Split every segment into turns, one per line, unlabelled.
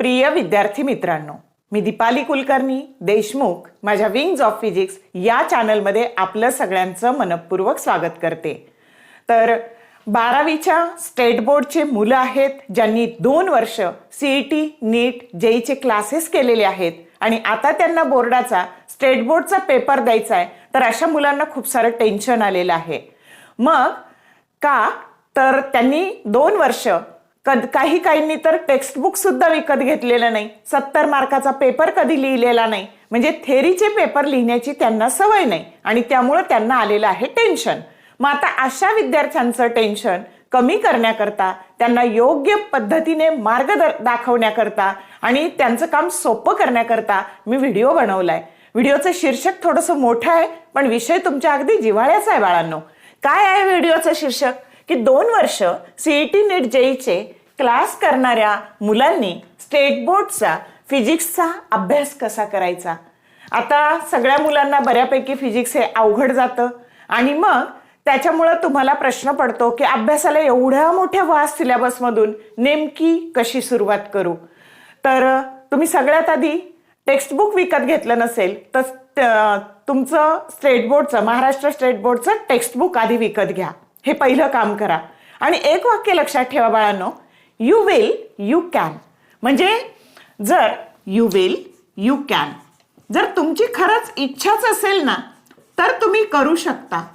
प्रिय विद्यार्थी मित्रांनो मी दीपाली कुलकर्णी देशमुख माझ्या विंग्ज ऑफ फिजिक्स या चॅनलमध्ये आपलं सगळ्यांचं मनपूर्वक स्वागत करते. तर बारावीच्या स्टेट बोर्डचे मुलं आहेत ज्यांनी दोन वर्ष सीई टी नीट जेईचे क्लासेस केलेले आहेत आणि आता त्यांना बोर्डाचा स्टेट बोर्डचा पेपर द्यायचा आहे तर अशा मुलांना खूप सारं टेन्शन आलेलं आहे. मग का? तर त्यांनी दोन वर्ष काही काहींनी तर टेक्स्टबुक सुद्धा विकत घेतलेलं नाही. सत्तर मार्काचा पेपर कधी लिहिलेला नाही. म्हणजे थेरीचे पेपर लिहिण्याची त्यांना सवय नाही. आणि त्यामुळं त्यांना आलेलं आहे टेन्शन मग आता अशा विद्यार्थ्यांचं टेन्शन कमी करण्याकरता त्यांना योग्य पद्धतीने मार्ग दाखवण्याकरता आणि त्यांचं काम सोपं करण्याकरता मी व्हिडिओ बनवलाय. व्हिडिओचं शीर्षक थोडंसं मोठं आहे पण विषय तुमच्या अगदी जिव्हाळ्याचा आहे बाळांनो. काय आहे व्हिडिओचं शीर्षक? की दोन वर्ष सीईटी नेट जेईचे क्लास करणाऱ्या मुलांनी स्टेट बोर्डचा फिजिक्सचा अभ्यास कसा करायचा? आता सगळ्या मुलांना बऱ्यापैकी फिजिक्स हे अवघड जातं. आणि मग त्याच्यामुळं तुम्हाला प्रश्न पडतो की अभ्यासाला एवढ्या मोठ्या वास सिलेबसमधून नेमकी कशी सुरुवात करू? तर तुम्ही सगळ्यात आधी टेक्स्टबुक विकत घेतलं नसेल तर तुमचं स्टेट बोर्डचं महाराष्ट्र स्टेट बोर्डचं टेक्स्टबुक आधी विकत घ्या. हे पहिलं काम करा. आणि एक वाक्य लक्षात ठेवा बाळांनो. यू विल यू कॅन म्हणजे जर यू विल यू कॅन जर तुमची खरंच इच्छाच असेल ना तर तुम्ही करू शकता.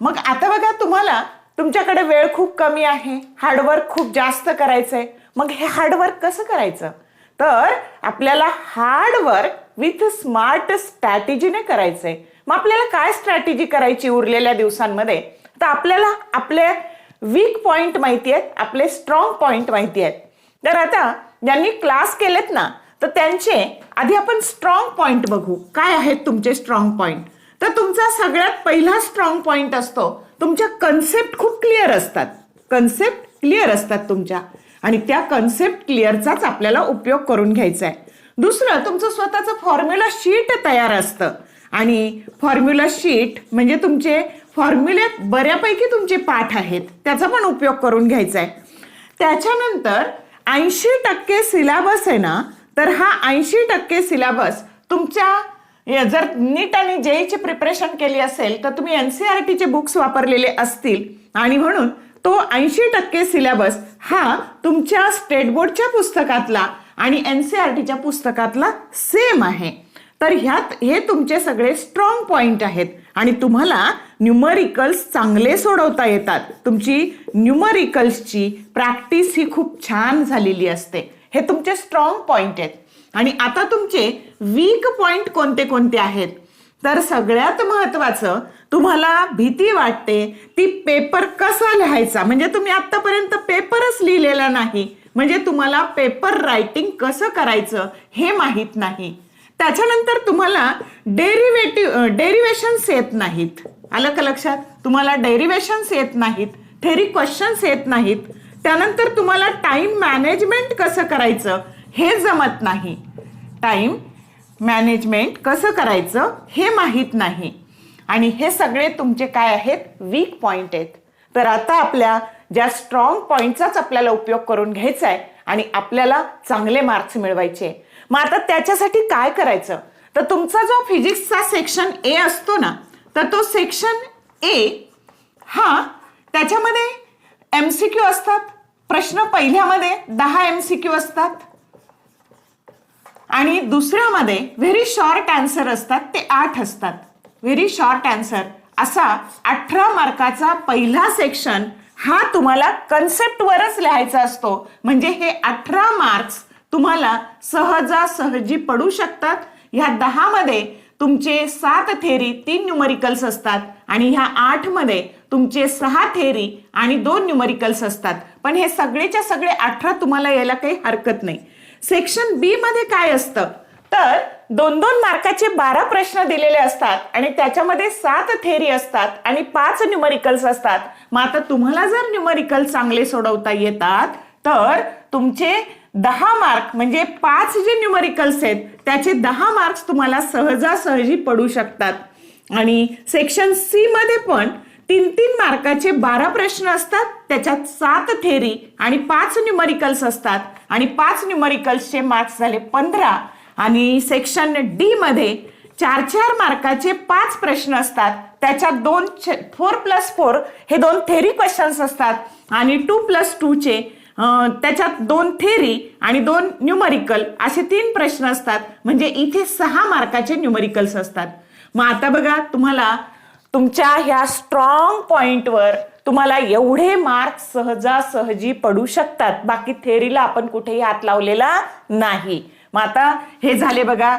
मग आता बघा तुम्हाला तुमच्याकडे वेळ खूप कमी आहे हार्डवर्क खूप जास्त करायचंय. मग हे हार्डवर्क कसं करायचं? तर आपल्याला हार्डवर्क विथ स्मार्ट स्ट्रॅटेजीने करायचंय. मग आपल्याला काय स्ट्रॅटेजी करायची उरलेल्या दिवसांमध्ये? तर आपल्याला आपले वीक पॉइंट माहिती आहेत आपले स्ट्रॉंग पॉइंट माहिती आहेत. तर आता ज्यांनी क्लास केलेत ना तर त्यांचे आधी आपण स्ट्रॉंग पॉइंट बघू. काय आहेत तुमचे स्ट्रॉंग पॉइंट तर तुमचा सगळ्यात पहिला स्ट्रॉंग पॉइंट असतो. तुमच्या कन्सेप्ट खूप क्लिअर असतात. कन्सेप्ट क्लिअर असतात तुमच्या. आणि त्या कन्सेप्ट क्लिअरचाच आपल्याला उपयोग करून घ्यायचा आहे दुसरं तुमचं स्वतःचं फॉर्म्युला शीट तयार असतं. आणि फॉर्म्युला शीट म्हणजे तुमचे फॉर्म्युल्यात बऱ्यापैकी तुमचे पाठ आहेत. त्याचा पण उपयोग करून घ्यायचा आहे त्याच्यानंतर ऐंशी टक्के सिलेबस आहे ना तर हा ऐंशी टक्के सिलेबस तुमच्या जर नीट आणि जेईची प्रिपरेशन केली असेल तर तुम्ही एन सी आर टीचे बुक्स वापरलेले असतील. आणि म्हणून तो ऐंशी टक्के सिलेबस हा तुमच्या स्टेट बोर्डच्या पुस्तकातला आणि एन सी आर टीच्या पुस्तकातला सेम आहे. तर ह्यात हे तुमचे सगळे स्ट्रॉंग पॉईंट आहेत. आणि तुम्हाला न्यूमरिकल्स चांगले सोडवता येतात. तुमची न्यूमरिकल्सची प्रॅक्टिस ही खूप छान झालेली असते. हे तुमचे स्ट्रॉंग पॉइंट आहेत. आणि आता तुमचे वीक पॉइंट कोणते कोणते आहेत? तर सगळ्यात महत्वाचं तुम्हाला भीती वाटते ती पेपर कसा लिहायचा? म्हणजे तुम्ही आतापर्यंत पेपरच लिहिलेला नाही. म्हणजे तुम्हाला पेपर रायटिंग कसं करायचं हे माहीत नाही. त्याच्यानंतर तुम्हाला डेरिवेटिव्ह डेरिवेशन्स येत नाहीत. आलं का लक्षात? तुम्हाला डेरिवेशन्स येत नाहीत थेरी क्वेश्चन्स येत नाहीत. त्यानंतर तुम्हाला टाइम मॅनेजमेंट कसं करायचं हे जमत नाही. टाइम मॅनेजमेंट कसं करायचं हे माहीत नाही. आणि हे सगळे तुमचे काय आहेत? वीक पॉईंट आहेत. तर आता आपल्या ज्या स्ट्रॉंग पॉईंटचाच आपल्याला उपयोग करून घ्यायचा आहे आणि आपल्याला चांगले मार्क्स मिळवायचे. मग आता त्याच्यासाठी काय करायचं? तर तुमचा जो फिजिक्सचा सेक्शन ए असतो ना तर तो सेक्शन ए हा त्याच्यामध्ये एम सी क्यू असतात. प्रश्न पहिल्यामध्ये दहा एम सी क्यू असतात. आणि दुसऱ्यामध्ये व्हेरी शॉर्ट आन्सर असतात ते आठ असतात. व्हेरी शॉर्ट आन्सर असा अठरा मार्काचा पहिला सेक्शन हा तुम्हाला कन्सेप्टवरच लिहायचा असतो. म्हणजे हे अठरा मार्क्स तुम्हाला सहजासहजी पडू शकतात. ह्या दहा मध्ये तुमचे सात थेरी तीन न्यूमरिकल्स असतात आणि ह्या आठमध्ये तुमचे सहा थेरी आणि दोन न्यूमरिकल्स असतात. पण हे सगळेच्या सगळे अठरा तुम्हाला यायला काही हरकत नाही. सेक्शन बी मध्ये काय असतं? तर दोन दोन मार्काचे बारा प्रश्न दिलेले असतात आणि त्याच्यामध्ये सात थेरी असतात आणि पाच न्यूमरिकल्स असतात. मग आता तुम्हाला जर न्यूमरिकल चांगले सोडवता येतात तर तुमचे दहा मार्क म्हणजे पाच जे न्यूमरिकल्स आहेत त्याचे दहा मार्क्स तुम्हाला सहजासहजी पडू शकतात. आणि सेक्शन सी मध्ये पण तीन तीन मार्काचे बारा प्रश्न असतात त्याच्यात सात थेरी आणि पाच न्यूमरिकल्स असतात. आणि पाच न्यूमरिकल्सचे मार्क्स झाले पंधरा आणि सेक्शन डी मध्ये चार चार मार्काचे पाच प्रश्न असतात. त्याच्यात दोन फोर प्लस फोर हे दोन थेरी क्वेश्चन्स असतात आणि टू प्लस टूचे त्याच्यात दोन थेरी आणि दोन न्यूमरिकल असे तीन प्रश्न असतात. म्हणजे इथे सहा मार्काचे न्यूमरिकल्स असतात. मग आता बघा तुम्हाला तुमच्या ह्या स्ट्रॉंग पॉइंटवर तुम्हाला एवढे मार्क सहजासहजी पडू शकतात. बाकी थेरीला आपण कुठेही हात लावलेला नाही. मग आता हे झाले बघा.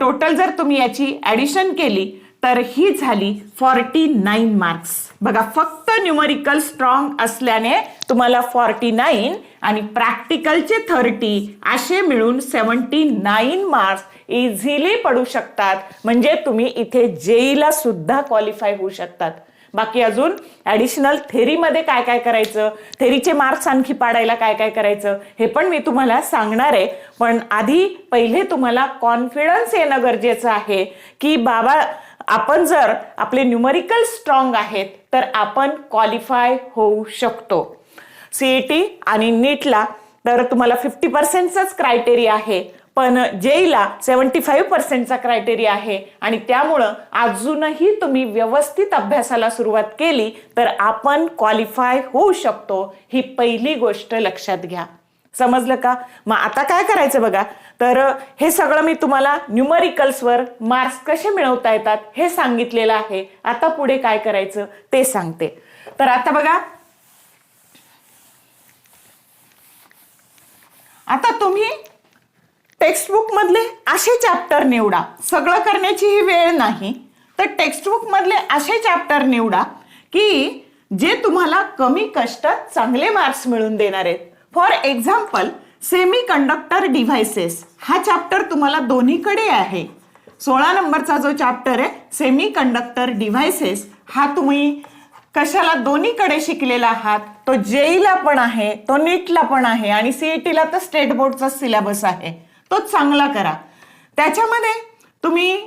टोटल जर तुम्ही याची ऍडिशन केली तर ही झाली फॉर्टी नाईन मार्क्स बघा फक्त न्यूमरिकल स्ट्रॉंग असल्याने तुम्हाला फॉर्टी नाईन आणि प्रॅक्टिकलचे थर्टी असे मिळून सेवन्टी नाईन मार्क्स इझिली पडू शकतात. म्हणजे तुम्ही इथे जेईला सुद्धा क्वालिफाय होऊ शकतात. बाकी अजून ऍडिशनल थेरीमध्ये काय काय करायचं? थेरीचे मार्क्स आणखी पाडायला काय काय करायचं? हे पण मी तुम्हाला सांगणार आहे. पण आधी पहिले तुम्हाला कॉन्फिडन्स येणं गरजेचं आहे की बाबा आपण जर आपले न्यूमरिकल स्ट्रॉंग आहेत तर आपण क्वालिफाय होऊ शकतो. सीईटी आणि नीटला तर तुम्हाला फिफ्टी पर्सेंटचाच क्रायटेरिया आहे पण जेईला सेवन्टी फाईव्ह पर्सेंटचा क्रायटेरिया आहे. आणि त्यामुळं अजूनही तुम्ही व्यवस्थित अभ्यासाला सुरुवात केली तर आपण क्वालिफाय होऊ शकतो. ही पहिली गोष्ट लक्षात घ्या. समजलं का? मग आता काय करायचं बघा? तर हे सगळं मी तुम्हाला न्यूमरिकल्सवर मार्क्स कसे मिळवता येतात हे सांगितलेलं आहे. आता पुढे काय करायचं ते सांगते. तर आता बघा. आता तुम्ही टेक्स्टबुक मधले असे चॅप्टर निवडा. सगळं करण्याची ही वेळ नाही. तर टेक्स्टबुक मधले असे चॅप्टर निवडा की जे तुम्हाला कमी कष्टात चांगले मार्क्स मिळून देणार आहेत. For example semi conductor devices हा चॅप्टर तुम्हाला दोन्हीकडे आहे. सोळा नंबरचा जो चॅप्टर आहे सेमी कंडक्टर डिव्हायसेस हा तुम्ही कशाला दोन्हीकडे शिकलेला आहात? तो जेईला पण आहे तो नीटला पण आहे आणि सीईटीला तर स्टेट बोर्डचा सिलेबस आहे. तो चांगला करा. त्याच्यामध्ये तुम्ही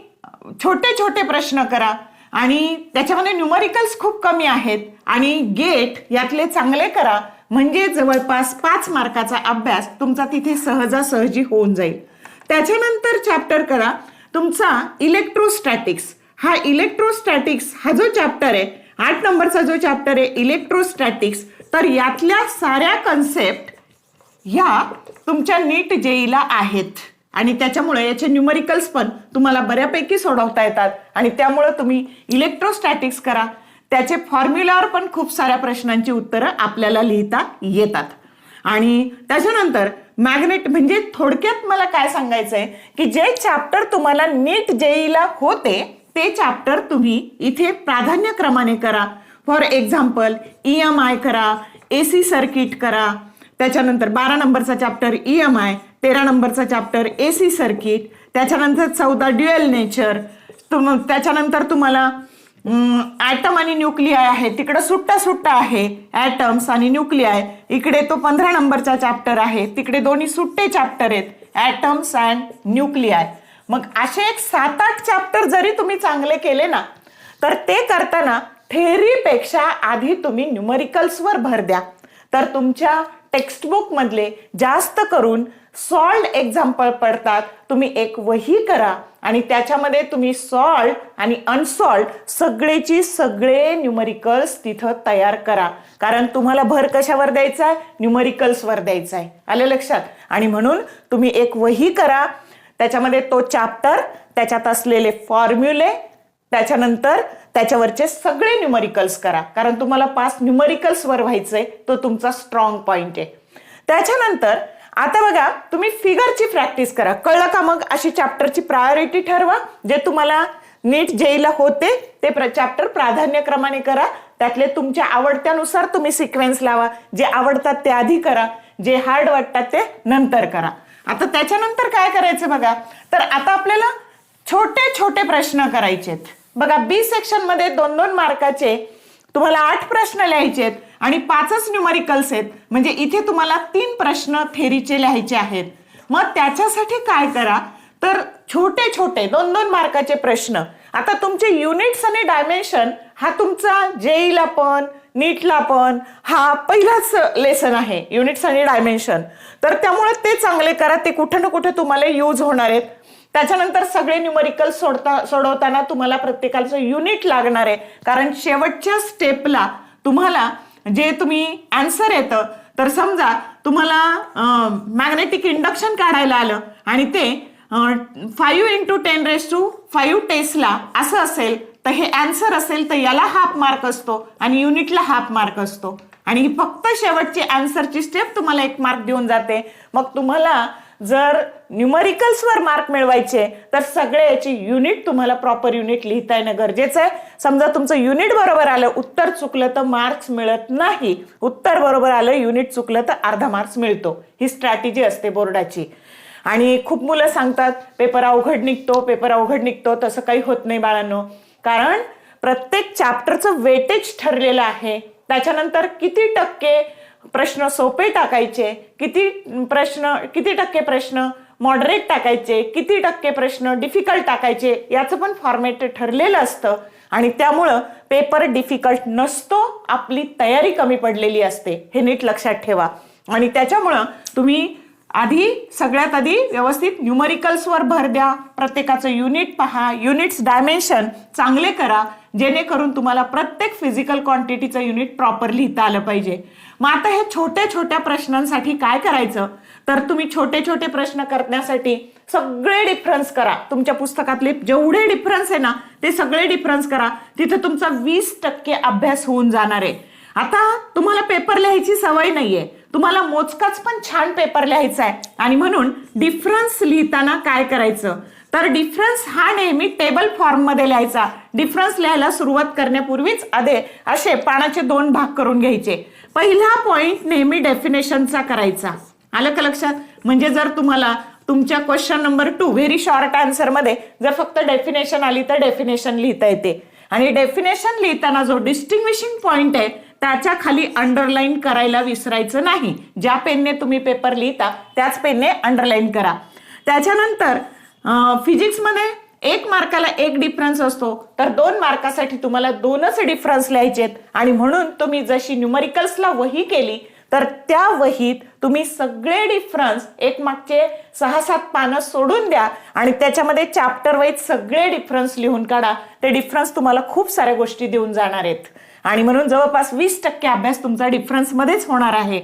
छोटे छोटे प्रश्न करा आणि त्याच्यामध्ये न्यूमरिकल्स खूप कमी आहेत आणि गेट यातले चांगले करा. म्हणजे जवळपास पाच मार्काचा अभ्यास तुमचा तिथे सहजासहजी होऊन जाईल. त्याच्यानंतर चॅप्टर करा. तुमचा इलेक्ट्रोस्टॅटिक्स हा इलेक्ट्रोस्टॅटिक्स हा जो चॅप्टर आहे आठ नंबरचा जो चॅप्टर आहे इलेक्ट्रोस्टॅटिक्स तर यातल्या साऱ्या कन्सेप्ट ह्या तुमच्या नीट जेईला आहेत. आणि त्याच्यामुळे याचे न्यूमरिकल्स पण तुम्हाला बऱ्यापैकी सोडवता येतात. आणि त्यामुळं तुम्ही इलेक्ट्रोस्टॅटिक्स करा. त्याचे फॉर्म्युलावर पण खूप साऱ्या प्रश्नांची उत्तरं आपल्याला लिहिता येतात. आणि त्याच्यानंतर मॅग्नेट म्हणजे थोडक्यात मला काय सांगायचं आहे की जे चॅप्टर तुम्हाला नीट जेईला होते ते चॅप्टर तुम्ही इथे प्राधान्यक्रमाने करा. For example E M I करा ए सी सर्किट करा. त्याच्यानंतर बारा नंबरचा चॅप्टर ई एम आय तेरा नंबरचा चॅप्टर ए सी सर्किट त्याच्यानंतर चौदा ड्युएल नेचर तुम त्याच्यानंतर तुम्हाला ॲटम आणि न्यूक्लिआय आहे. तिकडं सुट्टा सुट्टा आहे. ॲटम्स आणि न्यूक्लिआय इकडे तो पंधरा नंबरचा चॅप्टर आहे. तिकडे दोन्ही सुट्टे चॅप्टर आहेत. ॲटम्स अँड न्यूक्लिआय मग असे एक सात आठ चॅप्टर जरी तुम्ही चांगले केले ना तर ते करताना थेअरीपेक्षा आधी तुम्ही न्यूमरिकल्सवर भर द्या. तर तुमच्या टेक्स्टबुक मधले जास्त करून सॉल्ट एक्झाम्पल पडतात. तुम्ही एक वही करा आणि त्याच्यामध्ये तुम्ही सॉल्ट आणि अनसॉल्ट सगळेची सगळे न्यूमरिकल्स तिथं तयार करा. कारण तुम्हाला भर कशावर द्यायचा आहे न्यूमरिकल्सवर द्यायचा आहे आलं लक्षात? आणि म्हणून तुम्ही एक वही करा. त्याच्यामध्ये तो चॅप्टर त्याच्यात असलेले फॉर्म्युले त्याच्यानंतर त्याच्यावरचे सगळे न्यूमरिकल्स करा. कारण तुम्हाला पाच न्यूमरिकल्सवर आहे तो तुमचा स्ट्रॉंग पॉईंट आहे. त्याच्यानंतर आता बघा तुम्ही फिगरची प्रॅक्टिस करा. कळलं का मग? अशी चॅप्टरची प्रायोरिटी ठरवा जे तुम्हाला नीट जेईला होते ते चॅप्टर प्राधान्यक्रमाने करा. त्यातले तुमच्या आवडत्यानुसार तुम्ही सिक्वेन्स लावा. जे आवडतात ते आधी करा. जे हार्ड वाटतात ते नंतर करा. आता त्याच्यानंतर काय करायचं बघा? तर आता आपल्याला छोटे छोटे प्रश्न करायचेत. बघा बी सेक्शनमध्ये दोन दोन मार्काचे तुम्हाला आठ प्रश्न लिहायचे आहेत आणि पाचच न्युमरिकल्स आहेत. म्हणजे इथे तुम्हाला तीन प्रश्न थेरीचे लिहायचे आहेत. मग त्याच्यासाठी काय करा? तर छोटे छोटे दोन दोन मार्काचे प्रश्न. आता तुमचे युनिट्स आणि डायमेन्शन हा तुमचा जेईला पण नीटला पण हा पहिलाच लेसन आहे युनिट्स आणि डायमेन्शन तर त्यामुळे ते चांगले करा. ते कुठं ना कुठे तुम्हाला यूज होणार आहेत. त्याच्यानंतर सगळे न्युमरिकल सोडता सोडवताना तुम्हाला प्रत्येकाचं युनिट लागणार आहे. कारण शेवटच्या स्टेपला तुम्हाला जे तुम्ही आन्सर येतं तर समजा तुम्हाला मॅग्नेटिक इंडक्शन काढायला आलं आणि ते five into ten raise to five tesla असं असेल तर हे आन्सर असेल तर याला हाफ मार्क असतो आणि युनिटला हाफ मार्क असतो. आणि फक्त शेवटची आन्सरची स्टेप तुम्हाला एक मार्क देऊन जाते. मग तुम्हाला जर न्यूमरिकल्सवर मार्क मिळवायचे तर सगळे याची युनिट तुम्हाला प्रॉपर युनिट लिहिता येणं गरजेचं आहे. समजा तुमचं युनिट बरोबर आलं उत्तर चुकलं तर मार्क्स मिळत नाही. उत्तर बरोबर आलं युनिट चुकलं तर अर्धा मार्क्स मिळतो. ही स्ट्रॅटेजी असते बोर्डाची. आणि खूप मुलं सांगतात पेपर अवघड निघतो पेपर अवघड निघतो. तसं काही होत नाही बाळांनो. कारण प्रत्येक चॅप्टरचं वेटेज ठरलेलं आहे. त्याच्यानंतर किती टक्के प्रश्न सोपे टाकायचे किती प्रश्न किती टक्के प्रश्न मॉडरेट टाकायचे किती टक्के प्रश्न डिफिकल्ट टाकायचे याचं पण फॉर्मॅट ठरलेलं असतं. आणि त्यामुळं पेपर डिफिकल्ट नसतो आपली तयारी कमी पडलेली असते. हे नीट लक्षात ठेवा. आणि त्याच्यामुळं तुम्ही आधी सगळ्यात आधी व्यवस्थित न्यूमरिकल्सवर भर द्या. प्रत्येकाचं युनिट पहा. युनिट्स डायमेन्शन चांगले करा. जेणेकरून तुम्हाला प्रत्येक फिजिकल क्वांटिटीचं युनिट प्रॉपर लिहिता आलं पाहिजे. मग आता हे छोट्या छोट्या प्रश्नांसाठी काय करायचं? तर तुम्ही छोटे छोटे प्रश्न करण्यासाठी सगळे डिफरन्स करा. तुमच्या पुस्तकातले जेवढे डिफरन्स आहे ना ते सगळे डिफरन्स करा. तिथे तुमचा वीस टक्के अभ्यास होऊन जाणार आहे. आता तुम्हाला पेपर लिहायची सवय नाहीये. तुम्हाला मोजकाच पण छान पेपर लिहायचा आहे. आणि म्हणून डिफरन्स लिहिताना काय करायचं? तर डिफरन्स हा नेहमी टेबल फॉर्ममध्ये लिहायचा. डिफरन्स लिहायला सुरुवात करण्यापूर्वीच आधे असे पानाचे दोन भाग करून घ्यायचे. पहिला पॉइंट नेहमी डेफिनेशनचा करायचा. आलं का लक्षात? म्हणजे जर तुम्हाला तुमच्या question number two very short आन्सरमध्ये जर फक्त डेफिनेशन आली तर डेफिनेशन लिहिता येते. आणि डेफिनेशन लिहिताना जो डिस्टिंग्विशिंग पॉईंट आहे त्याच्याखाली अंडरलाईन करायला विसरायचं नाही. ज्या पेनने तुम्ही पेपर लिहिता त्याच पेनने अंडरलाईन करा. त्याच्यानंतर फिजिक्समध्ये एक मार्काला एक डिफरन्स असतो. तर दोन मार्कासाठी तुम्हाला दोनच डिफरन्स लिहायचे आणि म्हणून तुम्ही जशी न्यूमरिकल्सला वही केली तर त्या वहीत तुम्ही सगळे डिफरन्स एक मागचे सहा सात पानं सोडून द्या आणि त्याच्यामध्ये चॅप्टर वाईज सगळे डिफरन्स लिहून काढा. ते डिफरन्स तुम्हाला खूप साऱ्या गोष्टी देऊन जाणार आहेत. आणि म्हणून जवळपास वीस टक्के अभ्यास तुमचा डिफरन्समध्येच होणार आहे.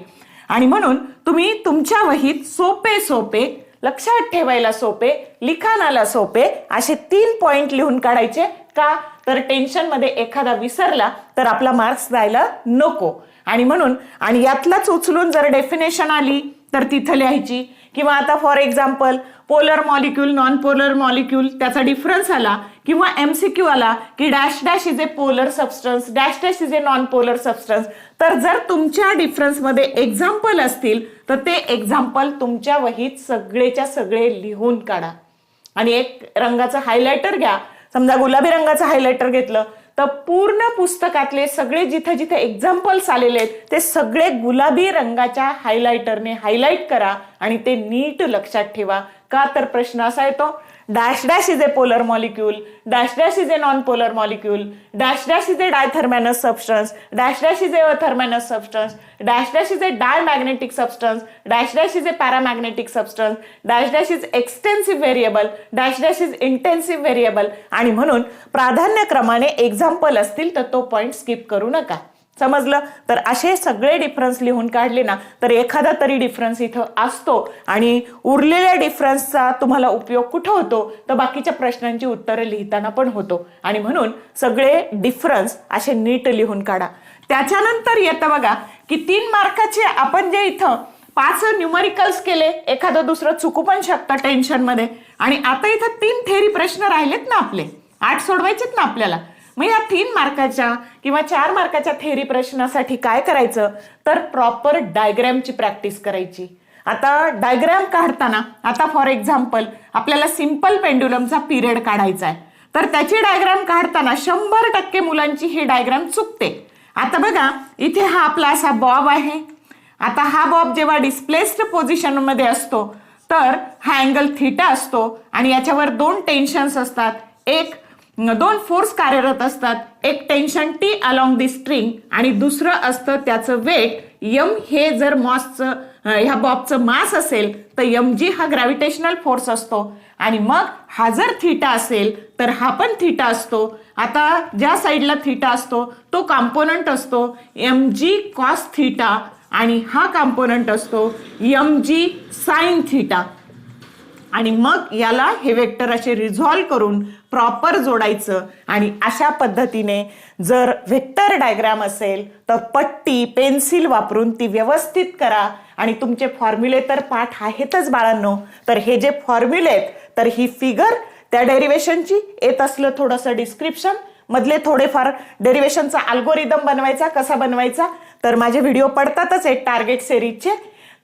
आणि म्हणून तुम्ही तुमच्या वहीत सोपे सोपे लक्षात ठेवायला सोपे लिखाणाला सोपे असे तीन पॉइंट लिहून काढायचे का? तर टेन्शनमध्ये एखादा विसरला तर आपला मार्क्स जायला नको. आणि म्हणून आणि यातलाच उचलून जर डेफिनेशन आली तर तिथं लिहायची. किंवा आता for example polar molecule non polar molecule त्याचा डिफरन्स आला. किंवा एमसीक्यू आला की dash dash is a polar substance dash dash is a non polar substance तर जर तुमच्या डिफरन्समध्ये एक्झाम्पल असतील तर ते एक्झाम्पल तुमच्या वहीत सगळेच्या सगळे लिहून काढा. आणि एक रंगाचं हायलायटर घ्या. समजा गुलाबी रंगाचं हायलायटर घेतलं तर पूर्ण पुस्तकातले सगळे जिथे जिथे एक्झाम्पल्स आलेले आहेत ते सगळे गुलाबी रंगाच्या हायलायटरने हायलाईट करा आणि ते नीट लक्षात ठेवा. का तर प्रश्न असा येतो dash dash is a polar molecule dash dash is a non polar molecule dash dash is a diathermanous substance dash dash is a athermanous substance dash dash is a diamagnetic substance dash dash is a paramagnetic substance dash dash is extensive variable dash dash is intensive variable आणि म्हणून प्राधान्यक्रमाने example असतील तर तो point skip करू नका. समजलं? तर असे सगळे डिफरन्स लिहून काढले ना तर एखादा तरी डिफरन्स इथं असतो. आणि उरलेल्या डिफरन्सचा तुम्हाला उपयोग कुठं होतो? तर बाकीच्या प्रश्नांची उत्तरं लिहिताना पण होतो. आणि म्हणून सगळे डिफरन्स असे नीट लिहून काढा. त्याच्यानंतर येतं बघा की तीन मार्काचे आपण जे इथं पाच न्यूमरिकल्स केले एखादं दुसरं चुकू पण शकतं टेन्शनमध्ये आणि आता इथं तीन थेरी प्रश्न राहिलेत ना आपले. आठ सोडवायचेत ना आपल्याला. मग या तीन मार्काच्या किंवा चार मार्काच्या थेरी प्रश्नासाठी काय करायचं? तर प्रॉपर डायग्रॅमची प्रॅक्टिस करायची. आता डायग्रॅम काढताना आता फॉर एक्झाम्पल आपल्याला सिंपल पेंड्युलमचा पिरियड काढायचा आहे तर त्याची डायग्राम काढताना शंभर टक्के मुलांची ही डायग्राम चुकते. आता बघा इथे हा आपला असा बॉब आहे. आता हा बॉब जेव्हा डिस्प्लेस्ड पोझिशनमध्ये असतो तर हा अँगल थिटा असतो आणि याच्यावर दोन टेन्शन्स असतात. एक दोन फोर्स कार्यरत असतात. एक tension T along the string आणि दुसरं असतं त्याचं वेट. यम हे जर मॉसचं ह्या बॉबचं मास असेल तर यम जी हा ग्रॅव्हिटेशनल फोर्स असतो. आणि मग हा जर थिटा असेल तर हा पण थिटा असतो. आता ज्या साईडला थिटा असतो तो कॉम्पोनंट असतो. एम जी कॉस थिटा आणि हा कॉम्पोनंट असतो. M g sine theta. आणि मग याला हे वेक्टर असे रिझॉल्व करून प्रॉपर जोडायचं. आणि अशा पद्धतीने जर व्हेक्टर डायग्राम असेल तर पट्टी पेन्सिल वापरून ती व्यवस्थित करा. आणि तुमचे फॉर्म्युले तर पाठ आहेतच बाळांनो. तर हे जे फॉर्म्युले आहेत तर ही फिगर त्या डेरिवेशनची येत असलं थोडंसं डिस्क्रिप्शन मधले थोडेफार डेरिवेशनचा अल्गोरिदम बनवायचा कसा बनवायचा? तर माझे व्हिडिओ पडतातच आहेत टार्गेट सेरीजचे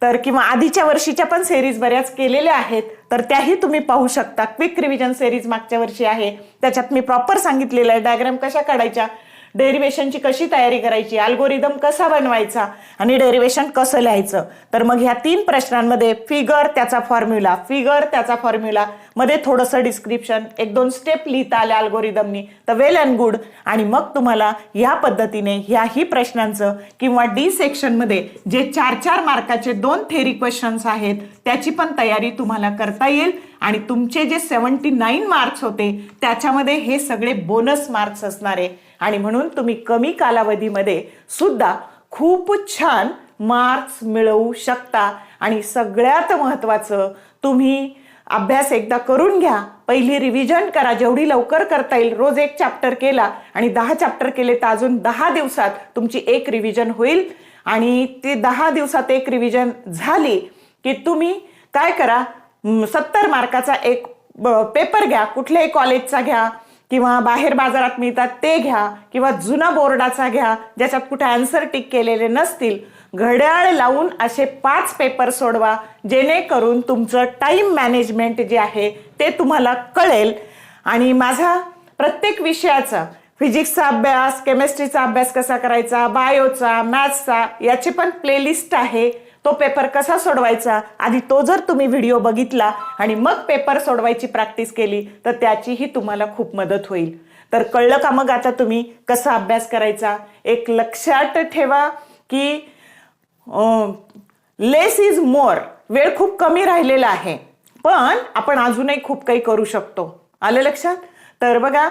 तर किंवा आधीच्या वर्षीच्या पण सेरीज बऱ्याच केलेल्या आहेत. तर त्याही तुम्ही पाहू शकता. क्विक रिव्हिजन सेरीज मागच्या वर्षी आहे. त्याच्यात मी प्रॉपर सांगितलेलं आहे. डायग्राम कशा काढायच्या? डेरिवेशनची कशी तयारी करायची? अल्गोरिदम कसा बनवायचा? आणि डेरिवेशन कसं लिहायचं? तर मग ह्या तीन प्रश्नांमध्ये फिगर त्याचा फॉर्म्युला फिगर त्याचा फॉर्म्युला मध्ये थोडंसं डिस्क्रिप्शन एक दोन स्टेप लिहिता आल्या अल्गोरिदमनी तर वेल अँड गुड आणि मग तुम्हाला ह्या पद्धतीने ह्याही प्रश्नांचं किंवा डी सेक्शनमध्ये जे चार चार मार्काचे दोन थेरी क्वेश्चन्स आहेत त्याची पण तयारी तुम्हाला करता येईल. आणि तुमचे जे सेवन्टी नाईन मार्क्स होते त्याच्यामध्ये हे सगळे बोनस मार्क्स असणारे. आणि म्हणून तुम्ही कमी कालावधीमध्ये सुद्धा खूप छान मार्क्स मिळवू शकता. आणि सगळ्यात महत्त्वाचं तुम्ही अभ्यास एकदा करून घ्या. पहिली रिव्हिजन करा. जेवढी लवकर करता येईल रोज एक चॅप्टर केला आणि दहा चॅप्टर केले तर अजून दहा दिवसात तुमची एक रिव्हिजन होईल. आणि ती दहा दिवसात एक रिव्हिजन झाली की तुम्ही काय करा? सत्तर मार्काचा एक पेपर घ्या. कुठल्याही कॉलेजचा घ्या किंवा बाहेर बाजारात मिळतात ते घ्या किंवा जुना बोर्डाचा घ्या ज्याच्यात कुठे आन्सर टिक केलेले नसतील. घड्याळ लावून असे पाच पेपर सोडवा जेणेकरून तुमचं टाईम मॅनेजमेंट जे आहे ते तुम्हाला कळेल. आणि माझा प्रत्येक विषयाचा फिजिक्सचा अभ्यास केमिस्ट्रीचा अभ्यास कसा करायचा बायोचा मॅथ्सचा याचे पण प्लेलिस्ट आहे. तो पेपर कसा सोडवायचा? आधी तो जर तुम्ही व्हिडिओ बघितला आणि मग पेपर सोडवायची प्रॅक्टिस केली तर त्याचीही तुम्हाला खूप मदत होईल. तर कळलं का मग आता तुम्ही कसा अभ्यास करायचा? एक लक्षात ठेवा की लेस इज मोर वेळ खूप कमी राहिलेला आहे. पण आपण अजूनही खूप काही करू शकतो. आलं लक्षात? तर बघा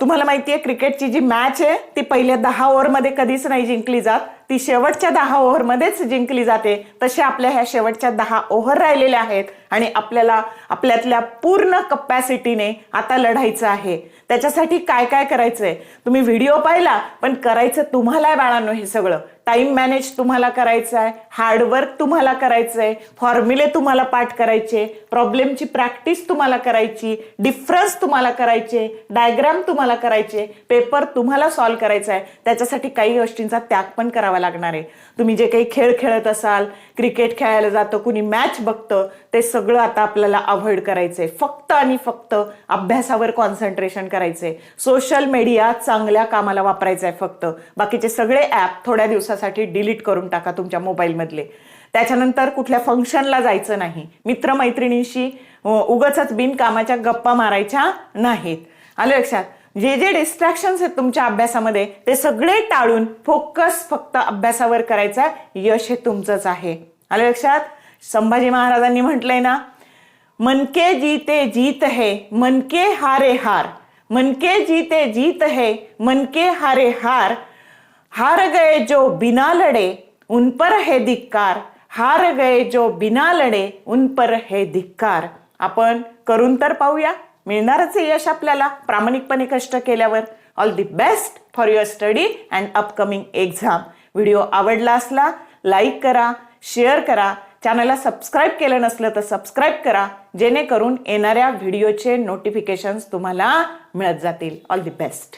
तुम्हाला माहिती आहे क्रिकेटची जी मॅच आहे ती पहिल्या दहा ओव्हरमध्ये कधीच नाही जिंकली जात. ती शेवटच्या दहा ओव्हरमध्येच जिंकली जाते. तसे आपल्या ह्या शेवटच्या दहा ओव्हर राहिलेल्या आहेत आणि आपल्याला आपल्यातल्या पूर्ण कपॅसिटीने आता लढायचं आहे. त्याच्यासाठी काय काय करायचंय? तुम्ही व्हिडिओ पाहिला पण करायचं तुम्हाला बाळांनो हे सगळं. टाइम मॅनेज तुम्हाला करायचं आहे हार्डवर्क तुम्हाला करायचं आहे फॉर्म्युले तुम्हाला पाठ करायचे प्रॉब्लेमची प्रॅक्टिस तुम्हाला करायची डिफरन्स तुम्हाला करायचे डायग्राम तुम्हाला करायचे पेपर तुम्हाला सॉल्व करायचा आहे. त्याच्यासाठी काही गोष्टींचा त्याग पण करावा लागणार आहे. तुम्ही जे काही खेळ खेळत असाल क्रिकेट खेळायला जातं कुणी मॅच बघतं ते सगळं आता आपल्याला अवॉइड करायचंय. फक्त आणि फक्त अभ्यासावर कॉन्सन्ट्रेशन करायचंय. सोशल मीडिया चांगल्या कामाला वापरायचं आहे फक्त. बाकीचे सगळे ॲप थोड्या दिवसासाठी डिलीट करून टाका तुमच्या मोबाईलमधले त्याच्यानंतर कुठल्या फंक्शनला जायचं नाही. मित्रमैत्रिणींशी उगच बिनकामाच्या गप्पा मारायच्या नाहीत. आलं लक्षात? जे जे डिस्ट्रॅक्शन्स आहेत तुमच्या अभ्यासामध्ये ते सगळे टाळून फोकस फक्त अभ्यासावर करायचा. यश हे तुमचंच आहे. आलं लक्षात? संभाजी महाराजांनी म्हटलंय ना मनके जीते जीत है मनके हारे हार मनके जीते जीत है मनके हारे हार हार गए जो बिना लड़े उन पर हे धिक्कार हार गए जो बिना लढे उन पर हे धिक्कार. आपण करून तर पाहूया. मिळणारच यश आपल्याला प्रामाणिकपणे कष्ट केल्यावर. All the best for your study and upcoming exam video आवडला असला लाईक करा शेअर करा. चॅनलला सबस्क्राईब केलं नसलं तर सबस्क्राईब करा. जेणेकरून येणाऱ्या व्हिडिओचे नोटिफिकेशन्स तुम्हाला मिळत जातील. All the best